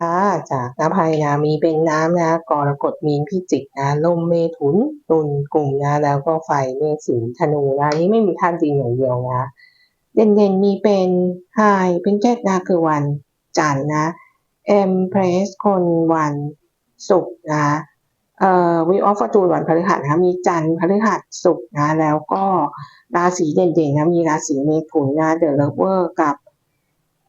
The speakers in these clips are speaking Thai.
ค่ะจากนภัยนะมีเป็นน้ำนะกรกฎมีนพิจิกนะลมเมถุนตุลกลุ่มนะแล้วก็ไฟเมษสิงห์ธนูนะนี้ไม่มีธาตุดินอย่างเดียวนะ เด่นๆมีเป็นไฮเป็นแก้นะคือวันจันทร์นะเอ็มเพรสคนวันศุกร์นะเอ่อวีออฟฟอร์จูนวันพฤหัสนะมีจันทร์พฤหัสศุกร์นะแล้วก็ราศีเด่นๆนะมีราศีเมถุนนะเดอะเลเวอร์กับ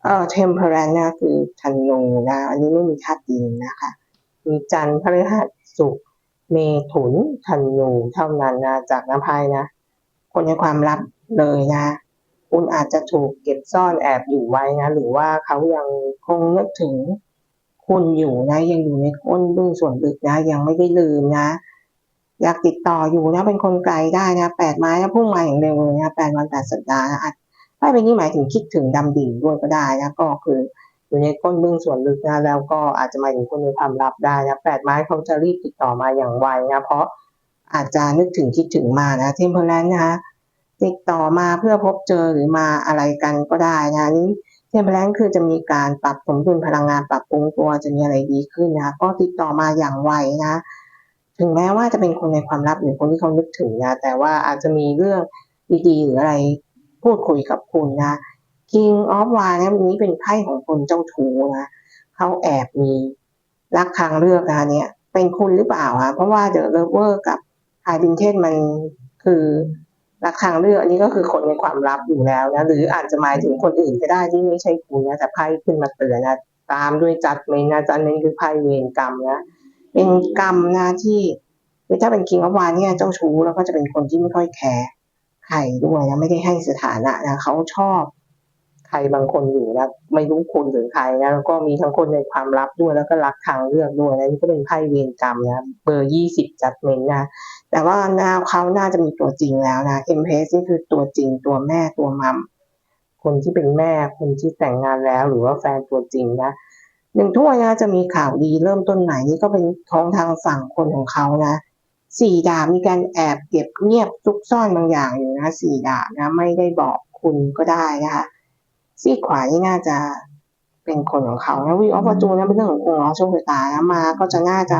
เอ่อ temperance นะคือธนูนะ อันนี้ไม่มีธาตุดินนะคะ มีจันทร์พฤหัสศุกร์เมถุนธนูเท่านั้นนะ จากน้ำพายนะ คนในความลับเลยนะ คุณอาจจะถูกเก็บซ่อนแอบอยู่ไว้นะ หรือว่าเขายังคงนึกถึงคุณอยู่นะ ยังอยู่ในก้นบึ้งส่วนลึกนะ ยังไม่ได้ลืมนะ อยากติดต่ออยู่นะ เป็นคนไกลได้นะแปดไม้นะพุ่งมาอย่างเร็วเลยนะแปดวันแปดสัปดาห์นะอาจ ไพ่ใบนี้หมายถึงคิดถึงดำดิ่งด้วยก็ได้นะก็คืออยู่ในก้นเบื้องส่วนลึกนะแล้วก็อาจจะหมายถึงคนในความลับได้นะแปดไม้เขาจะรีบติดต่อมาอย่างไวนะเพราะอาจจะนึกถึงคิดถึงมานะเทมเพลนนะคะติดต่อมาเพื่อพบเจอหรือมาอะไรกันก็ได้นะนี้เทมเพลนคือจะมีการปรับสมดุลพลังงานปรับปรุงตัวจะมีอะไรดีขึ้นนะก็ติดต่อมาอย่างไวนะถึงแม้ว่าจะเป็นคนในความลับหรือคนที่เขานึกถึงนะแต่ว่าอาจจะมีเรื่องดีๆหรืออะไร พูดคุยกับคุณนะ King of w a n เนี่ยวันนี้เป็นไพ่ของคนเจ้าชู้นะเขาแอบมีรักทางเลือกนะเนี่ย เป็นคุณหรือเปล่าอะเพราะว่าเดอะเลเวอร์กับไฮบินเทนมันคือรักทางเลือกอันนี้ก็คือคนในความลับอยู่แล้วนะหรืออาจจะหมายถึงคนอื่นก็ได้ที่ไม่ใช่คุณนะแต่ไพ่ขึ้นมาเตือนนะตามด้วยจัดเมนนะจัดเมนคือไพ่เวรกรรมนะเป็นกรรมนะที่ถ้าเป็น King of w a n เนี่ยเจ้าชู้แล้วก็จะเป็นคนที่ไม่ค่อยแคร์ ใครด้วยนะไม่ได้ให้สถานะนะเขาชอบ ใครบางคนอยู่นะไม่รู้คุณหรือใครนะแล้วก็มีทั้งคนในความลับด้วยแล้วก็รักทางเลือกด้วยนะนี่ก็เป็นไพ่เวรกรรมนะเบอร์ยี่สิบจัดเมนนะแต่ว่าหน้าเขาน่าจะมีตัวจริงแล้วนะเอ็มเพสนี่คือตัวจริงตัวแม่ตัวมัมคนที่เป็นแม่คนที่แต่งงานแล้ว หรือว่าแฟนตัวจริงนะหนึ่งถ้วยนะจะมีข่าวดีเริ่มต้นใหม่นี่ก็เป็นของทางฝั่งคนของเขานะ สี่ดาบมีการแอบเก็บเงียบซุกซ่อนบางอย่างอยู่นะสี่ดาบนะไม่ได้บอกคุณก็ได้นะคะซีกขวานี่น่าจะเป็นคนของเขานะวิออฟฟจูนะเป็นเรื่องขององค์ล้อโชคชะตานะมาก็จะน่าจะ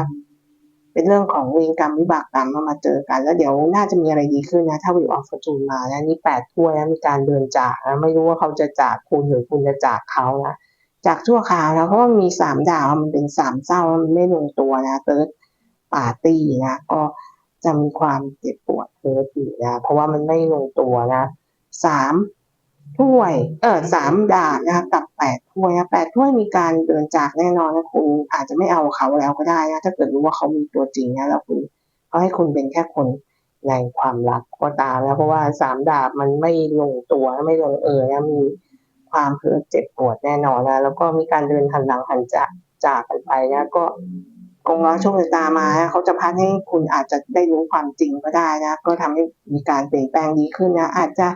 เป็นเรื่องของเวรกรรมวิบากกรรมมามาเจอกัน แล้วเดี๋ยวน่าจะมีอะไรดีขึ้นนะ ถ้าวิออฟฟอร์จูนมานะนี่แปดถ้วยนะมีการเดินจากนะไม่รู้ว่าเขาจะจากคุณหรือคุณจะจากเขานะจากชั่วคราวนะเพราะว่ามีสามดาวมันเป็นสามเศร้ามันไม่ลงตัวนะเติร์ด ปาร์ตี้นะก็จะมีความเจ็บปวดเพิร์อยู่นะเพราะว่ามันไม่ลงตัวนะสามถ้วย เออสามดาบนะคะกับแปดถ้วยนะแปดถ้วยมีการเดินจากแน่นอนนะคุณอาจจะไม่เอาเขาแล้วก็ได้นะถ้าเกิดรู้ว่าเขามีตัวจริงนะแล้วคุณเขาให้คุณเป็นแค่คนในความรักก็ตามนะเพราะว่าสามดาบมันไม่ลงตัวไม่ลงเอยนะมีความเพิร์เจ็บปวดแน่นอนนะแล้วก็มีการเดินหันหลังหันจากจากกันไปนะก็ กงร้อโชคชะตามาเขาจะพัดให้คุณอาจจะได้รู้ความจริงก็ได้นะ ก็ทำให้มีการเปลี่ยนแปลงดีขึ้นนะ อาจจะ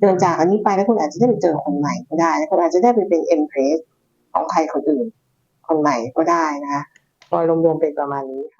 เดินจากอันนี้ไปแล้วคุณอาจจะได้ไปเจอคนใหม่ก็ได้นะคุณอาจจะได้ไปเป็นเอ็มเพรสของใครคนอื่น คนใหม่ก็ได้นะก็รวมๆเป็นประมาณนี้ค่ะ